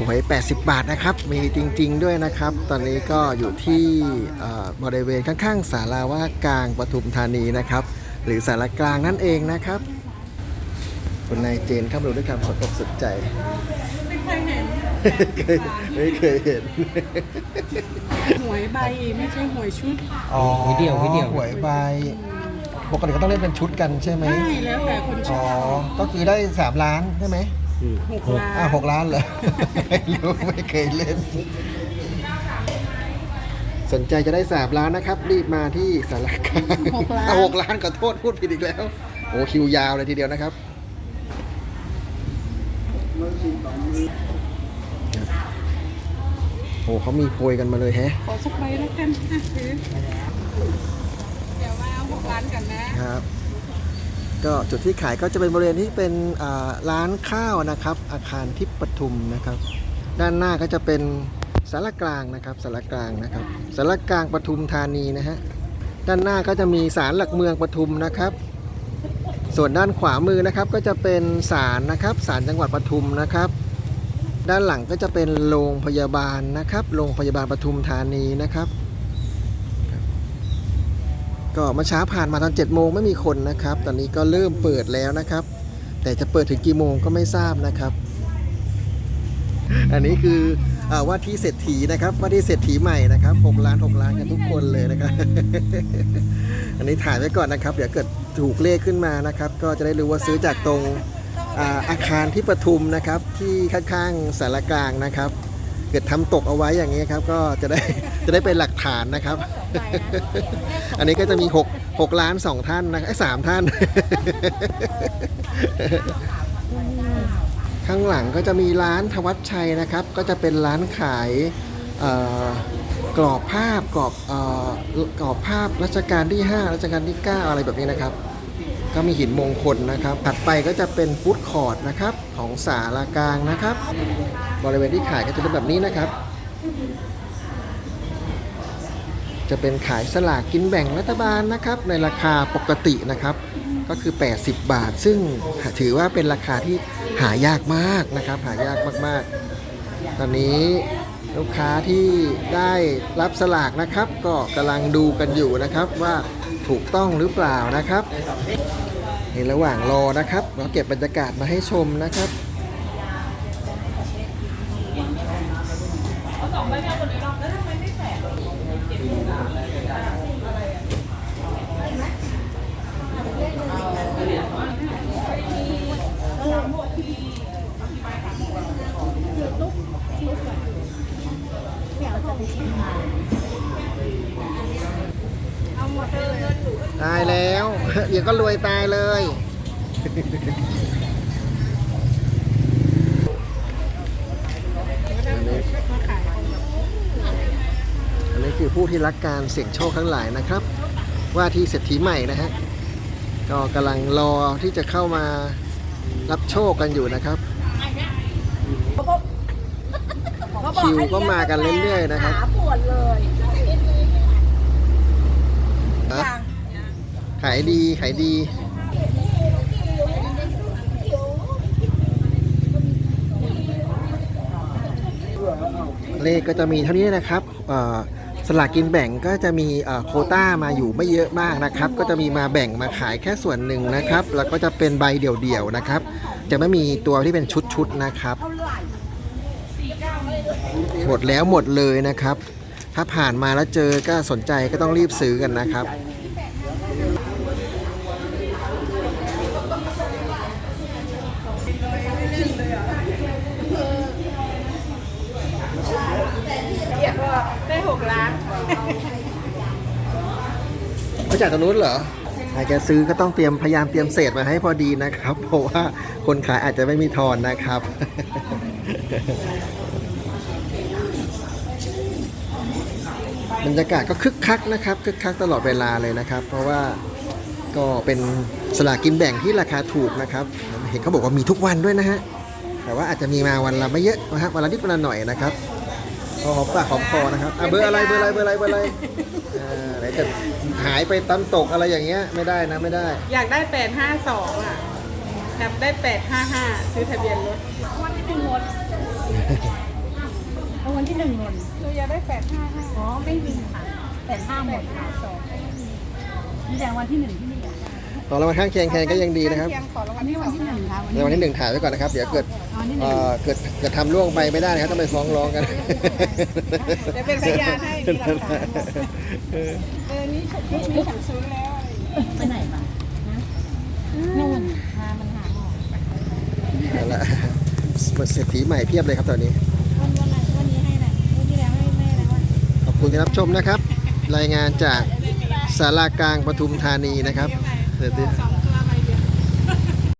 หวย 80 บาทนะครับ มีจริง ๆ ด้วยนะครับ ตอนนี้ก็อยู่ที่เอ่อบริเวณข้างๆศาลาว่ากลางปทุมธานีนะครับ หรือศาลากลางนั่นเองนะครับ คุณนายเจนเข้ามาดูด้วยความสนอกสนใจ ไม่เคยเห็นเคยไม่เคยเห็น หวยใบไม่ใช่หวยชุด อ๋อหวยเดี่ยวหวยเดี่ยว หวยใบ ปกติก็ต้องเล่นเป็นชุดกันใช่ไหม ใช่แล้วแต่คนชอ๋อ อบก็คือได้ 3 ล้านใช่ไหมหกล้านอ่าหกล้านเหรอ ไม่รู้ไม่เคยเล่น สนใจจะได้ 3 ล้านนะครับ รีบมาที่สารกลางหกล้าน อะหกล้านขอโทษพูดผิดอีกแล้ว โอ้คิวยาวเลยทีเดียวนะครับ โอ้เขามีโพยกันมาเลยแฮะ ขอสักใบแล้วกันอะซื้อเดี๋ยวมานกันนะครับ ก็จุดที่ขายก็จะเป็นบริเวณที่เป็นร้านข้าวนะครับ อาคารทิพปทุมนะครับ ด้านหน้าก็จะเป็นสารกลางนะครับสารกลางนะครับสารกลางปทุมธานีนะฮะด้านหน้าก็จะมีศาลหลักเมืองปทุมนะครับ ส่วนด้านขวามือนะครับก็จะเป็นศาลนะครับศาลจังหวัดปทุมนะครับ ด้านหลังก็จะเป็นโรงพยาบาลนะครับ โรงพยาบาลปทุมธานีนะครับ ก็เมื่อเช้าผ่านมาตอน7จ็ดโมงไม่มีคนนะครับ ตอนนี้ก็เริ่มเปิดแล้วนะครับ แต่จะเปิดถึงกี่โมงก็ไม่ทราบนะครับ อันนี้คืออว่าที่เศรษฐีนะครับ ว่าที่เศรษฐีใหม่นะครับ6ล้าน6ล้านกันทุกคนเลยนะครับ อันนี้ถ่ายไว้ก่อนนะครับ เดี๋ยวเกิดถูกเลขขึ้นมานะครับ ก็จะได้รู้ว่าซื้อจากตรงอาอาคารที่ปทุมนะครับ ที่ข้างๆสารกลางนะครับ เกิดทำตกเอาไว้อย่างนี้ครับ ก็จะได้จะได้เป็นหลักฐานนะครับ อันนี้ก็จะมี6 6ล้าน2ท่านนะไอ้สามท่าน ข้างหลังก็จะมีร้านทวัชชัยนะครับ ก็จะเป็นร้านขายกรอบภาพกรอบกรอบภาพรัชกาลที่ 5 รัชกาลที่ 9 อะไรแบบนี้นะครับ ก็มีหินมงคลนะครับ ถัดไปก็จะเป็นฟู้ดคอร์ทนะครับของสาลากลางนะครับ บริเวณที่ขายก็จะเป็นแบบนี้นะครับ จะเป็นขายสลากกินแบ่งรัฐบาลนะครับ ในราคาปกตินะครับ ก็คือ 80 บาท ซึ่งถือว่าเป็นราคาที่หายากมากนะครับ หายากมากๆ ตอนนี้ลูกค้าที่ได้รับสลากนะครับ ก็กำลังดูกันอยู่นะครับว่า ถูกต้องหรือเปล่านะครับ ในระหว่างรอนะครับ เราเก็บบรรยากาศมาให้ชมนะครับายแล้ว เดี๋ยวก็รวยตายเลยอันนี้อันนี้คือผู้ที่รักการเสี่ยงโชคทั้งหลายนะครับ ว่าที่เศรษฐีใหม่นะฮะ ก็กำลังรอที่จะเข้ามารับโชคกันอยู่นะครับคิวก็มากันเรื่อยๆนะครับขาปวดเลยฮะ ขายดี ขายดีเลขก็จะมีเท่านี้นะครับสลากกินแบ่งก็จะมีโคต้ามาอยู่ไม่เยอะมากนะครับ ก็จะมีมาแบ่งมาขายแค่ส่วนหนึ่งนะครับ แล้วก็จะเป็นใบเดี่ยวๆนะครับ จะไม่มีตัวที่เป็นชุดๆนะครับ หมดแล้วหมดเลยนะครับ ถ้าผ่านมาแล้วเจอก็สนใจก็ต้องรีบซื้อกันนะครับ ได้หกล้าน มาจากตรงนู้นเหรอใครจะซื้อก็ต้องเตรียมพยายามเตรียมเศษมาให้พอดีนะครับ เพราะว่าคนขายอาจจะไม่มีทอนนะครับ บรรยากาศก็คึกคักนะครับคึกคักตลอดเวลาเลยนะครับ เพราะว่าก็เป็นสลากกินแบ่งที่ราคาถูกนะครับ เห็นเขาบอกว่ามีทุกวันด้วยนะฮะแต่ว่าอาจจะมีมาวันละไม่เยอะนะฮะวันละนิดวันละหน่อยนะครับ อหอมปากหอมคอนะครับอะเบอร์อะไรเบอร์อะไรเบอร์อะไรเบอร์อะไรอ่าไหนจะหายไปตำตกอะไรอย่างเงี้ยไม่ได้นะไม่ได้ อยากได้แปดห้าสองอะจำได้แปดห้าห้าซื้อทะเบียนรถวันที่หนึ่งหมดเอาวันที่หนึ่งหมดหนูอยากได้แปดห้าห้าอ๋อไม่มีค่ะแต่ห้าหมดค่ะสองมีแต่วันที่หนึ่งที่นี่อะ ต่อรางวัลข้างเคียงแทนก็ยังดีนะครับเคียงขอรางวัวัลนที่นี้สวัอนงที่หนึ่งค่ะในวันที่หนึ่งถ่ายไว้ก่อนนะครับ เดี๋ยวเกิดวันที่หเอ่นึ่งอเกิดเกิดทำล่วงไปไม่ได้นะครับต้องไปฟ้องร้องกัน เดี๋ยวเป็นพยานให้มีหลักฐานหมดเออนี่ฉันนี่ฉันซื้อแล้วอะไรอย่างเงี้ยไปไหนมานู่นพามันหาหมอเอาละเศรษฐีใหม่เพียบเลยครับตอนนี้ วันวันไหนวันนี้ให้ไหนวันที่แล้วให้แม่แล้ววันขอบคุณที่รับชมนะครับ รายงานจากสารากลางปทุมธานีนะครับ เดี๋ยวสอง